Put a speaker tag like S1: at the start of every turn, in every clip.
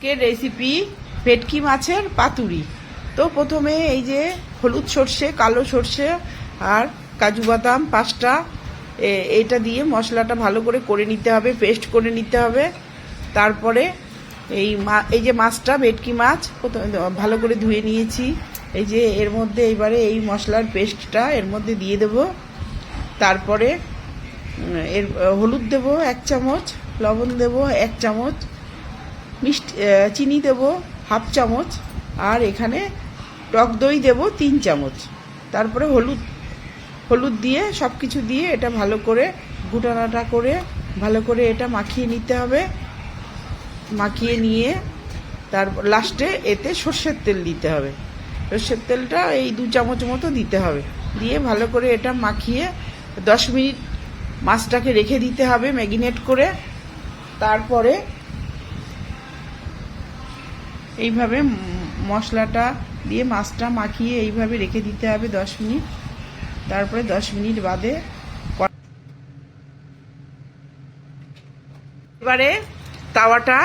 S1: আজকের রেসিপি ভেটকি মাছের পাতুরি। তো প্রথমে এই যে হলুদ সর্ষে, কালো সর্ষে আর কাজু বাদাম, পাঁচটা এটা দিয়ে মশলাটা ভালো করে করে নিতে হবে পেস্ট করে নিতে হবে। তারপরে এই মা, এই যে মাছটা, ভেটকি মাছ ভালো করে ধুয়ে নিয়েছি। এই যে এর মধ্যে এবারে এই মশলার পেস্টটা এর মধ্যে দিয়ে দেব। তারপরে এর, হলুদ দেব এক চামচ, লবণ দেব এক চামচ মিষ্টি চিনি দেব হাফ চামচ, আর এখানে টক দই দেব তিন চামচ। তারপরে হলুদ হলুদ দিয়ে সব কিছু দিয়ে এটা ভালো করে ঘুটানাটা করে ভালো করে এটা মাখিয়ে নিতে হবে। মাখিয়ে নিয়ে তারপর লাস্টে এতে সর্ষের তেল দিতে হবে। সর্ষের তেলটা এই দু চামচ মতো দিতে হবে। দিয়ে ভালো করে এটা মাখিয়ে দশ মিনিট মাছটাকে রেখে দিতে হবে ম্যাগিনেট করে। তারপরে এইভাবে মশলাটা দিয়ে মাছটা মাখিয়ে এইভাবে রেখে দিতে হবে দশ মিনিট। তারপরে দশ মিনিট বাদে এবারে তাওয়াটা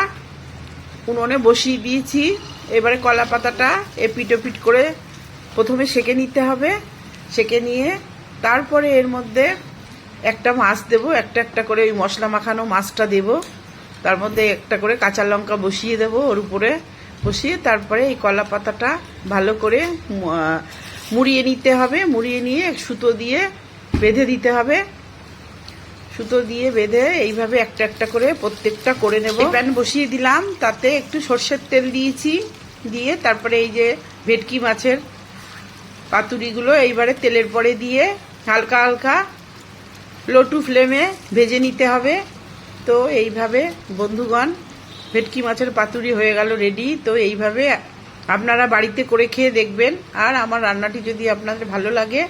S1: উনুনে বসিয়ে দিয়েছি। এবারে কলা পাতাটা এপিট ওপিট করে প্রথমে সেকে নিতে হবে। সেকে নিয়ে তারপরে এর মধ্যে একটা মাছ দেব, একটা একটা করে ওই মশলা মাখানো মাছটা দেব। তার মধ্যে একটা করে কাঁচা লঙ্কা বসিয়ে দেব ওর উপরে। বসিয়ে তারপরে এই কলা পাতাটা ভালো করে মুড়িয়ে নিতে হবে। মুড়িয়ে নিয়ে সুতো দিয়ে বেঁধে দিতে হবে। সুতো দিয়ে বেঁধে এইভাবে একটা একটা করে প্রত্যেকটা করে নেব। প্যান বসিয়ে দিলাম, তাতে একটু সর্ষের তেল দিয়েছি, দিয়ে তারপরে এই যে ভেটকি মাছের পাতুরিগুলো এইবারে তেলের পরে দিয়ে হালকা হালকা লো টু ফ্লেমে ভেজে নিতে হবে। তো এইভাবে বন্ধুগণ ভেটকি মাছের পাতুরি হয়ে গেল রেডি তো এইভাবে আপনারা বাড়িতে করে খেয়ে দেখবেন। আর আমার রান্নাটি যদি আপনাদের ভালো লাগে